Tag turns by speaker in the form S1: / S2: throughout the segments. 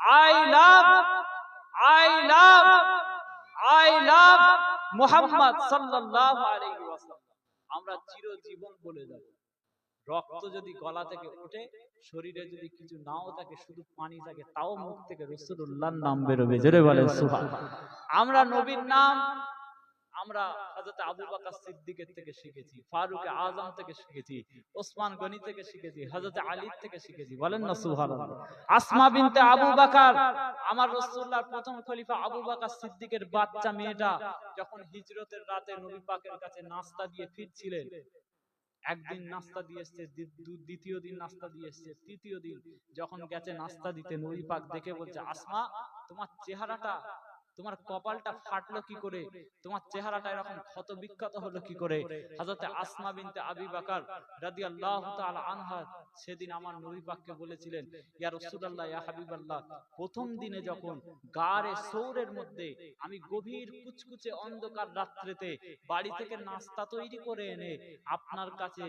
S1: I love I love I love Mohammad সাল্লাল্লাহু আলাইহি ওয়াসাল্লাম। আমরা চিরজীবন বলে যাব রক্ত যদি গলা থেকে ওঠে শরীরে যদি কিছু নাও থাকে, শুধু পানি থাকে, তাও মুখ থেকে রসুল্লাহর নাম বেরোবে। জোরে বলে সুবহান আমরা নবীর নাম আমরা হযরত আবু বকর সিদ্দিকের থেকে শিখেছি, ফারুক আজম থেকে শিখেছি, ওসমান গনি থেকে শিখেছি, হযরত আলী থেকে শিখেছি। বলেন না, সুবহানাল্লাহ। আসমা বিনতে আবু বকর, আমার রাসূলুল্লাহর প্রথম খলিফা আবু বকর সিদ্দিকের বাচ্চা মেয়েটা যখন হিজরতের রাতে নবী পাকের কাছে নাস্তা দিয়ে ফিরছিলেন, একদিন নাস্তা দিয়ে এসছে দ্বিতীয় দিন নাস্তা দিয়ে এসছে, তৃতীয় দিন যখন গেছে নাস্তা দিতে, নবী পাক দেখে বলছে, আসমা, তোমার চেহারাটা তোমার কপালটা ফাটলো কি করে? তোমার চেহারাটা এরকম ক্ষত বিক্ষত হলো কি করে? হযরতে আসমা বিনতে আবি বকর রাদিয়াল্লাহু তাআলা আনহা সেদিন আমার নবী পাককে বলেছিলেন ইয়া রাসূলুল্লাহ ইয়া হাবিবাল্লাহ প্রথম দিনে যখন গারে সৌরের মধ্যে আমি গভীর কুচকুচে অন্ধকার রাত্রেতে বাড়ি থেকে নাস্তা তৈরি করে এনে আপনার কাছে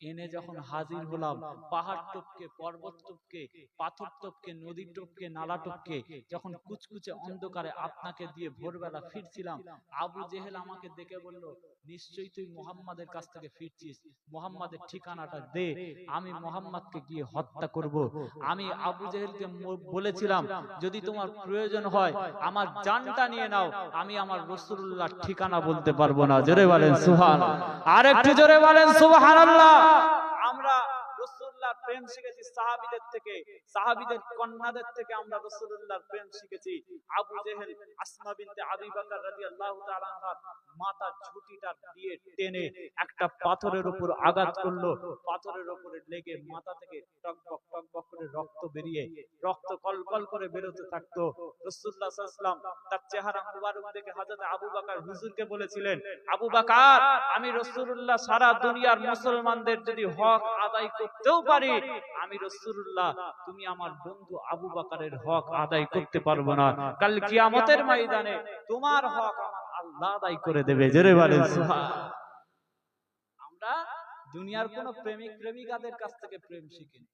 S1: এনে যখন হাজির হলাম পাহাড় টপকে পর্বত টপকে পাথর টপকে নদী টপকে নালা টপকে যখন কুচকুচে অন্ধকারে আপনাকে দিয়ে ভোরবেলা ফিরছিলাম আবু জেহেল আমাকে দেখে বলল নিশ্চয়ই তুই মোহাম্মদের কাছ থেকে ফিরছিস মোহাম্মদের ঠিকানাটা দে আমি মোহাম্মদকে গিয়ে হত্যা করব। আমি আবু জেহেলকে বলেছিলাম যদি তোমার প্রয়োজন হয় আমার জানটা নিয়ে নাও আমি আমার রসুল্লাহর ঠিকানা বলতে পারব না। জোরে বলেন সুহান আর একটু জোরে বলেন সুবহানাল্লাহ আমরা রসুল্লাহর প্রেম শিখেছি সাহাবীদের থেকে, সাহাবীদের কন্যাদের থেকে আমরা রসুল্লাহর প্রেম শিখেছি। আবু জেহেল, আসমা বিনতে আবি বকর মাথার ঝুঁটিটা দিয়ে টেনে একটা পাথরের উপর আঘাত করল। পাথরের উপরে লেগে মাথা থেকে টকবক টকবক করে রক্ত বেরিয়ে রক্ত কলকল করে বেরোতে থাকতো। রাসূলুল্লাহ তার চেহারা মুবারক দেখে হযরত আবু বকর হুজুরকে বলেছিলেন, আবু বকর, আমি রাসূলুল্লাহ সারা দুনিয়ার মুসলমানদের যদি হক আদায় করতেও পারি আমি রাসূলুল্লাহ, তুমি আমার বন্ধু আবু বকরের হক আদায় করতে পারব না। কাল কিয়ামতের ময়দানে তোমার হক আমার আল্লাহ আদায় করে দেবে। জোরে সুবহান আমরা দুনিয়ার কোন প্রেমিক, প্রেমিকাদের কাছ থেকে প্রেম শিখিনি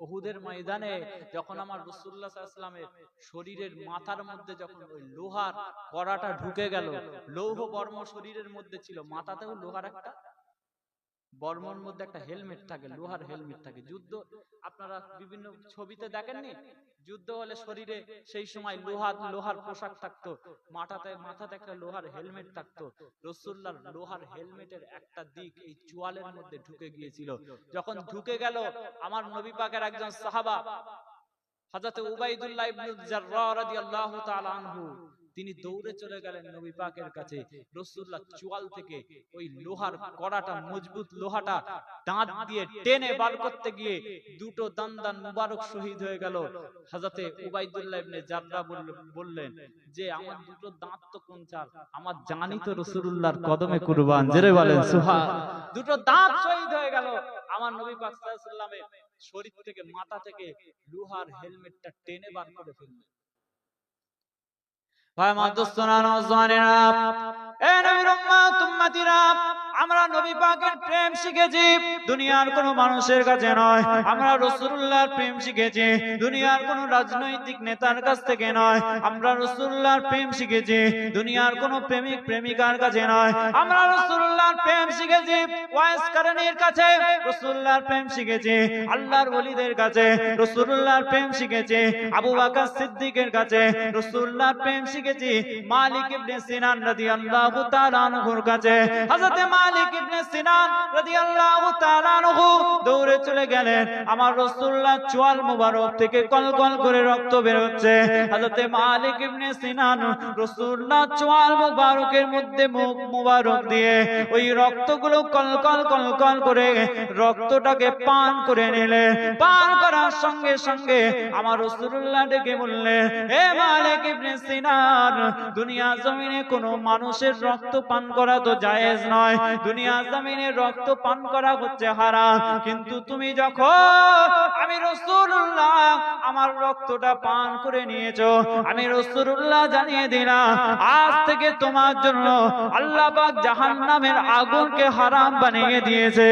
S1: ওহুদের ময়দানে যখন আমার রসুল্লাহ সাল্লামের শরীরের মাথার মধ্যে যখন ওই লোহার কড়াটা ঢুকে গেল, লৌহ বর্ম শরীরের মধ্যে ছিল, মাথাতেও লোহার একটা বর্মর মধ্যে একটা হেলমেট থাকে, লোহার হেলমেট থাকে। যুদ্ধ, আপনারা বিভিন্ন ছবিতে দেখেননি? যুদ্ধ হলে শরীরে সেই সময় লোহার লোহার পোশাক থাকতো, মাথাতে মাথাতে একটা লোহার হেলমেট থাকতো। রসুল্লাহর লোহার হেলমেটের একটা দিক এই চুয়ালের মধ্যে ঢুকে গিয়েছিল। যখন ঢুকে গেল, আমার নবী পাকের একজন সাহাবা, হযরত উবাইদুল্লাহ ইবনে জাররাহ রাদিয়াল্লাহু তাআলা আনহু তিনি দৌড়ে চলে গেলেন নবী পাকের কাছে। রাসূলুল্লাহ চুয়াল থেকে ওই লোহার কড়াটা মজবুত লোহাটা দাঁত দিয়ে টেনে বার করতে গিয়ে দুটো দান্দান মুবারক শহীদ হয়ে গেল। হযরতে উবাইদুল্লাহ ইবনে বলল- বললেন যে আমার দুটো দাঁত তো কোন চার আমার জানি তো রাসূলুল্লাহর কদমে কুরবান। জেরে বলেন সুবহান। দুটো দাঁত শহীদ হয়ে গেল। আমার নবী পাক সাল্লাল্লাহু আলাইহি ওয়াসাল্লামের শরীর থেকে মাথা থেকে লোহার হেলমেটটা টেনে বার করে ফেললেন ভাই মাদুস্তানা নজানিরা এ নবীর উম্মত উম্মতিরা আমরা নবী পাকের প্রেম শিখেছি, দুনিয়ার কোন মানুষের কাছে নয়। আমরা রাসূলুল্লাহর প্রেম শিখেছি, দুনিয়ার কোন রাজনৈতিক নেতার কাছ থেকে নয়। আমরা রাসূলুল্লাহর প্রেম শিখেছি, দুনিয়ার কোন প্রেমিক, প্রেমিকার কাছে নয়। আমরা রাসূলুল্লাহর প্রেম শিখেছি, ওয়াইস কারণীর কাছে রাসূলুল্লাহর প্রেম শিখেছি, আল্লাহর ওলিদের কাছে রাসূলুল্লাহর প্রেম শিখেছি, আবু বকর সিদ্দিকের কাছে রাসূলুল্লাহর প্রেম শিখেছি, মালিক ইবনে সিনান রাদিয়াল্লাহু তাআলা আনহুর কাছে, হযরত মালিক ইবনে সিনান রাদিয়াল্লাহু তাআলা আনহু দৌড়ে চলে গেলেন। আমার রাসূলুল্লাহ মোবারক থেকে কলকল করে রক্ত বের হচ্ছে। হযরত মালিক ইবনে সিনান রাসূলুল্লাহ মোবারকের মধ্যে মুখ মোবারক দিয়ে ওই রক্তগুলো কলকল কলকল করে রক্তটাকে পান করে নিলে। পান করার সঙ্গে সঙ্গে আমার রাসূলুল্লাহ ডেকে বললেন হে মালিক ইবনে সিনান, দুনিয়া জমিনে কোনো মানুষের রক্ত পান করা তো জায়েজ নয়। দুনিয়া জমিনে রক্ত পান করা হচ্ছে হারাম। কিন্তু তুমি যখন আমি রসুল্লাহ আমার রক্তটা পান করে নিয়েছো, আমি রসুল্লাহ জানিয়ে দিলাম, আজ থেকে তোমার জন্য আল্লাহ পাক জাহান্নামের আগুনকে হারাম বানিয়ে দিয়েছে।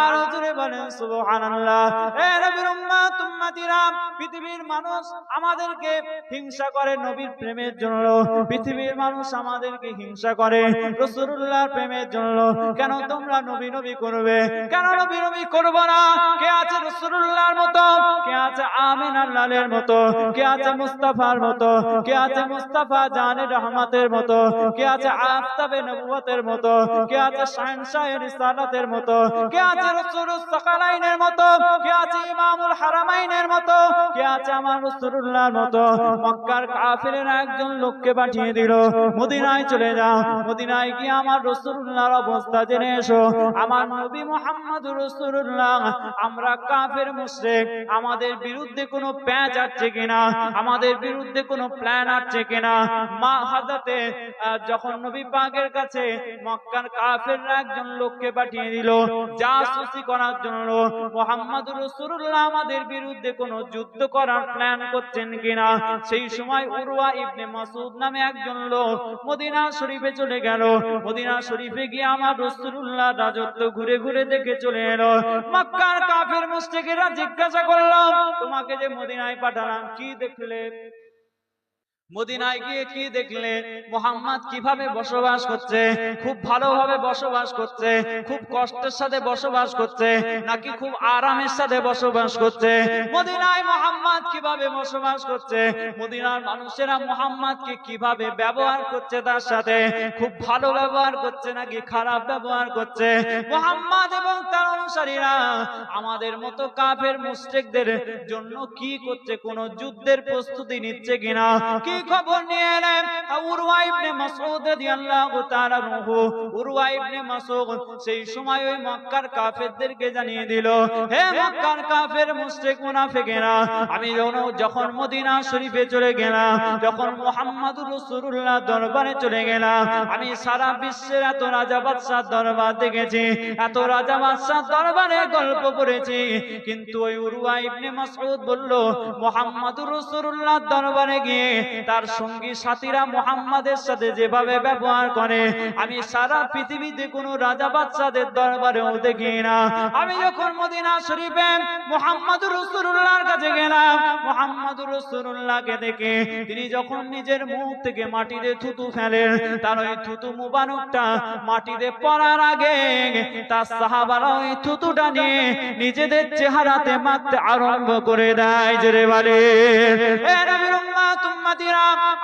S1: আর বলেন, সুবহানাল্লাহ। এ নবীর উম্মত, উম্মতিরা, পৃথিবীর মানুষ আমাদেরকে হিংসা করে, নবীর প্রেমের জন্য। পৃথিবীর মানুষ আমাদেরকে হিংসা করে, রাসূলুল্লাহর প্রেমের জন্য। কেন তোমরা নবী নবী করবে? কেন নবী নবী করব না? কে আছে রাসূলুল্লাহর মতো? কে আছে আমিনার লালের মতো? কে আছে মুস্তাফার মতো? কে আছে মুস্তাফা জানে রহমতের মতো? কে আছে আফতাবে নবুয়তের মতো? কে আছে শাহেনশাহের রিসালাতের মতো? কে আছে রাসূলুস মতো, কে আছে ইমামুল হারামাইনের মতো, কে আছে আমার মতো। মক্কার একজন লোককে পাঠিয়ে দিল, মদিনায় চলে যাও মদিনায় গিয়ে আমার অবস্থা জেনে এসো। আমার নবী আমরা কাফের আমাদের বিরুদ্ধে কোনো প্যাচ আছে কিনা? আমাদের বিরুদ্ধে কোনো প্ল্যান আছে কিনা? মা হাজাতে যখন নবী পাকের কাছে মক্কার কাফেররা একজন লোককে পাঠিয়ে দিল জাসুসি করার আমাদের বিরুদ্ধে যুদ্ধ করার প্ল্যান করছেন কিনা? সেই সময় ইবনে মাসউদ নামে একজন লোক মদিনা শরীফে চলে গেল। মদিনা শরীফে গিয়ে আমার রাসূলুল্লাহ রাজত্ব ঘুরে ঘুরে দেখে চলে এলো। মক্কার কাফের মুশরিকেরা জিজ্ঞাসা করলাম তোমাকে যে মদিনায় পাঠালাম, কি দেখলে? মদিনায় গিয়ে কি দেখলে? মোহাম্মদ কীভাবে বসবাস করছে? খুব ভালোভাবে বসবাস করছে, খুব কষ্টের সাথে বসবাস করছে, নাকি খুব আরামের সাথে বসবাস করছে? মদিনায় মোহাম্মদ কীভাবে বসবাস করছে? মদিনার মানুষেরা মোহাম্মদকে কীভাবে ব্যবহার করছে তার সাথে? খুব ভালো ব্যবহার করছে নাকি খারাপ ব্যবহার করছে? মোহাম্মদ এবং তার অনুসারীরা, আমাদের মতো কাফের মুশরিকদের জন্য কি করছে? কোন যুদ্ধের প্রস্তুতি নিচ্ছে কিনা? কি খবর নিয়ে এলেন। উরওয়া ইবনে মাসউদ রাদিয়াল্লাহু তাআলা উরওয়া ইবনে মাসউদ সেই সময় ওই মক্কার কাফেরদেরকে জানিয়ে দিল, হে মক্কার কাফের, মুশরিক, মুনাফিকেরা, আমি যখন- মদিনা শরীফে চলে গেলাম, যখন রাসূলুল্লাহ দরবারে চলে গেলাম, আমি সারা বিশ্বের এত রাজা বাদশাহ দরবার দেখেছি, এত রাজা বাদশাহ দরবারে গল্প করেছি। কিন্তু ওই উরওয়া ইবনে মাসউদ বলল, মুহাম্মদুর রাসূলুল্লাহ দরবারে গিয়ে তার সঙ্গী সাথীরা মুহাম্মাদের সাথে যেভাবে ব্যবহার করে, আমি সারা পৃথিবীতে কোনো রাজা বাদশাদের দরবারেও দেখি না। আমি যখন মদিনা শরীফে মুহাম্মদুর রাসূলুল্লাহর কাছে গেলাম, মুহাম্মদুর রাসূলুল্লাহকে দেখে তিনি যখন নিজের মুখ থেকে মাটিতে থুতু ফেলেন, তার ওই থুতু মুবারকটা মাটিতে পড়ার আগে তার সাহাবারা ওই থুতুটা নিয়ে নিজেদের চেহারাতে মারতে আরম্ভ করে দেয়। জোরে বলে এ নবীর উম্মত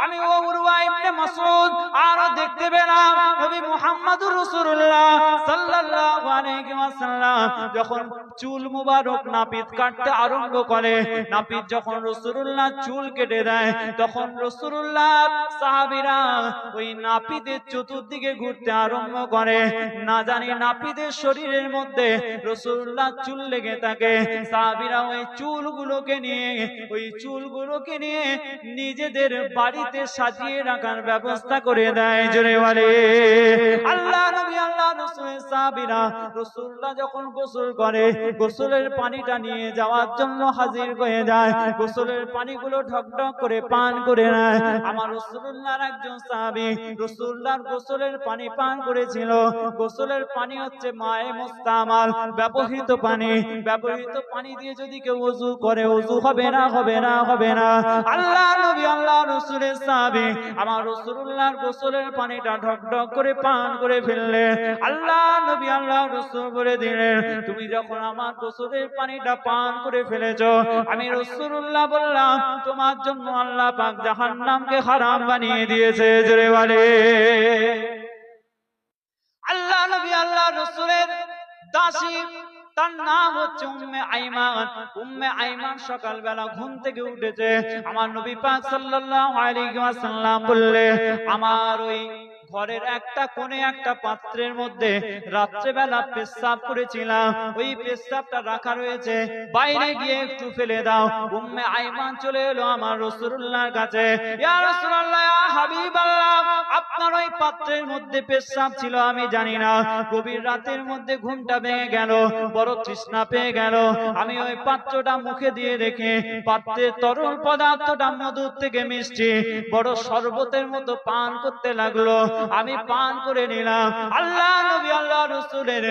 S1: আমি ও উরওয়া ইবনে মাসউদ আর দেখতে পেলাম নবী মুহাম্মদুর রাসূলুল্লাহ সাল্লাল্লাহু আলাইহি ওয়াসাল্লাম যখন চুল মুবারক নাপিত কাটতে আরম্ভ করে, নাপিত যখন রাসূলুল্লাহ চুল কেটে দেয়, তখন রাসূলুল্লাহ সাহাবীরা ওই নাপিতের চতুর্দিকে ঘুরতে আরম্ভ করে। না জানি নাপিতের শরীরের মধ্যে রাসূলুল্লাহ চুল লেগে থাকে। সাহাবীরা ওই চুলগুলোকে নিয়ে, ওই চুলগুলোকে নিয়ে নিজেদের বাড়িতে সাজিয়ে রাখার ব্যবস্থা করে দেয়, জোরে বলে। আল্লাহ নবী, আল্লাহ রাসূলের সাহাবীরা রাসূলুল্লাহ যখন গোসল করে, গোসলের পানিটা নিয়ে যাওয়ার জন্য হাজির হয়ে যায়। গোসলের পানিগুলো ঢকঢক করে পান করে নেয়। আমার রাসূলুল্লাহর একজন সাহাবী রাসূলুল্লাহর গোসলের পানি পান করেছিল। গোসলের পানি হচ্ছে মায়ে মুস্তামাল, ব্যবহৃত পানি। ব্যবহৃত পানি দিয়ে যদি কেউ ওযু করে ওযু হবে না হবে না হবে না। আল্লাহ নবী, আল্লাহ রাসূলের সাহাবী আমার রাসূলুল্লাহর গোসলের পানিটা ঢকঢক করে পান করে ফেললেন আল্লাহ নবী, আল্লাহ রাসূল বলে দিলেন, তুমি যখন আমার গোসলের পানিটা পান করে ফেলেছো, আমি রাসূলুল্লাহ বললাম, তোমার জন্য আল্লাহ পাক জাহান্নামকে হারাম বানিয়ে দিয়েছে, জোরে বলে। আল্লাহ নবী, আল্লাহ রাসূলের দাসী তার নাম হচ্ছে উম্মে আইমান। উম্মে আইমান সকালবেলা ঘুম থেকে উঠেছে। আমার নবী পাক সাল্লাল্লাহু আলাইহি ওয়াসাল্লাম বললে, আমার ওই ঘরের একটা কোণে একটা পাত্রের মধ্যে রাত্রেবেলা পেশাব করেছিলাম। ওই পেশাবটা রাখা রয়েছে। বাইরে গিয়ে একটু ফেলে দাও। উম্মে আইমান চলে এলো আমার রাসূলুল্লাহর কাছে। ইয়া রাসূলুল্লাহ ইয়া হাবিবাল্লাহ আপনার ওই পাত্রের মধ্যে পেশাব ছিল, আমি জানি না। গভীর রাতের মধ্যে ঘুমটা ভেঙে গেল, বড় তৃষ্ণা পেয়ে গেল। আমি ওই পাত্রটা মুখে দিয়ে রেখে, পাত্রের তরল পদার্থটা মধুর থেকে মিষ্টি, বড় শরবতের মতো পান করতে লাগল। আমি পান করে নিলাম। আল্লাহ নবী, আল্লাহ রসুলের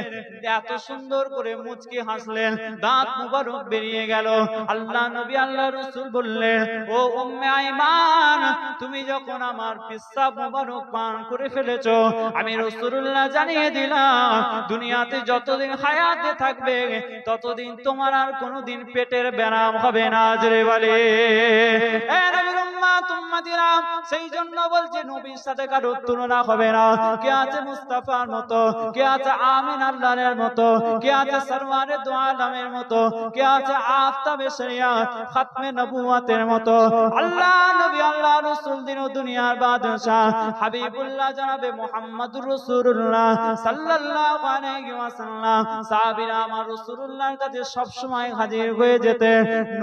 S1: এত সুন্দর করে মুচকি হাসলেন, দাঁত মুবারক বেরিয়ে গেল। আল্লাহ নবী, আল্লাহ রসুল বললেন, ও উম্মে আইমান, তুমি যখন আমার পিস্তা মুবারক পান করে ফেলেছ। আমি রসুল্লাহ জানিয়ে দিলাম, দুনিয়াতে যতদিন হায়াতে থাকবে, ততদিন তোমার আর কোনোদিন পেটের ব্যারাম হবে না, জরে বলে। উম্মাতিরা, সেই জন্য বলছে নবীর সাথে তুলনা হবে না। কে আছে মুস্তাফার মতো? কে আছে আমিন মতো? কে আছে মতো? কে আছে আফতাবে খাতমে নবুয়াতের মতো? আল্লাহ নবী আল্লাহ দিন দুনিয়ার বাদশাহ হাবিবুল্লাহ সাল্লাল্লাহু আলাইহি ওয়াসাল্লাম। সাহাবীরা আমার কাছে সব সময় হাজির হয়ে যেতে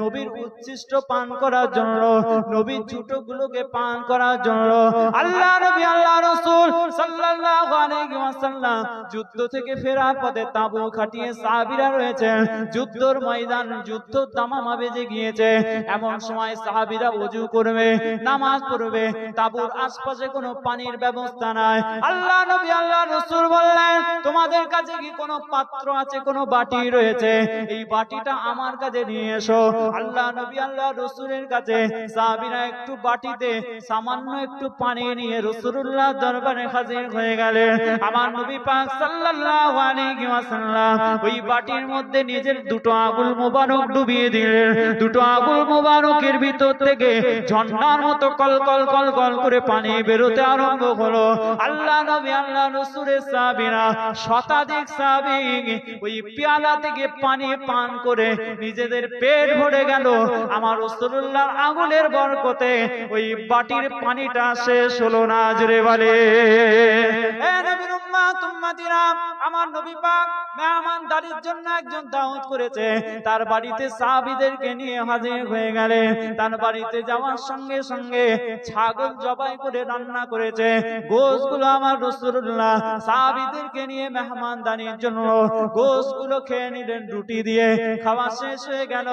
S1: নবীর উচ্ছিষ্ট পান করার জন্য নবীর ঝুটোগুলোকে পান করার জন্য। আল্লাহ নবী, আল্লাহ রাসূল সাল্লাল্লাহু আলাইহি ওয়াসাল্লাম যুদ্ধ থেকে ফেরার পথে তাঁবু খাটিয়ে সাহাবীরা রয়েছে যুদ্ধর ময়দান, যুদ্ধ তামামা বেজে গিয়েছে। এমন সময় সাহাবীরা ওযু করবে, নামাজ পড়বে, তাঁবুর আশপাশে কোনো পানির ব্যবস্থা নাই। আল্লাহ নবী, আল্লাহ রাসূল বললেন, তোমাদের কাছে কি কোনো পাত্র আছে, কোনো বাটি রয়েছে? এই বাটিটা আমার কাছে নিয়ে এসো। আল্লাহ নবী, আল্লাহ রসুলের কাছে সাহাবীরা একটু বাটিতে সামান্য একটু পানি নিয়ে দরবারে হাজির হয়ে গেলেন। আমার নবী পাক সাল্লাল্লাহু আলাইহি ওয়াসাল্লাম ওই বাটির মধ্যে নিজের দুটো আগুল মোবারক ডুবিয়ে দিলেন। দুটো আগুল মোবারকের ভিতর থেকে ঝর্ণার মতো করে পানি বেরোতে আরম্ভ হলো। আল্লাহ নবী, আল্লাহ শতাধিক ওই পেয়ালা থেকে পানি পান করে নিজেদের পেট ভরে গেল। আমার রসুল্লাহ আগুলের বরকতে ওই বাটির পানিটা শেষ হলো না জুড়ে বলে। আমার নবী পাক মেহমানদারির জন্য একজন দাওয়াত করেছে। তার বাড়িতে সাহাবীদেরকে নিয়ে হাজির হয়ে গেলেন তার বাড়িতে যাওয়ার সঙ্গে সঙ্গে ছাগল জবাই করে রান্না করেছে। আমার রসুল্লাহ সাহাবীদেরকে নিয়ে জন্য খেয়ে নিলেন রুটি দিয়ে। খাওয়া শেষ হয়ে গেল।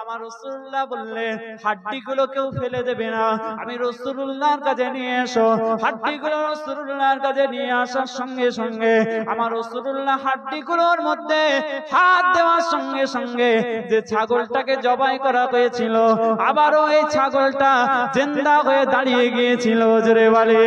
S1: আমার রসুল্লাহ বললেন, হাড্ডিগুলো কেউ ফেলে দেবে না। আমি রসুল্লাহর কাছে নিয়ে এসো। হাড্ডিগুলো রসুল্লাহর কাছে নিয়ে আসার সঙ্গে সঙ্গে আমার রসুল্লাহ হাড্ডিগুলোর মধ্যে হাত দেওয়ার সঙ্গে সঙ্গে যে ছাগলটাকে জবাই করা হয়েছিল, আবারও এই ছাগলটা জেন্দা হয়ে দাঁড়িয়ে গিয়েছিল, জোরে বলে।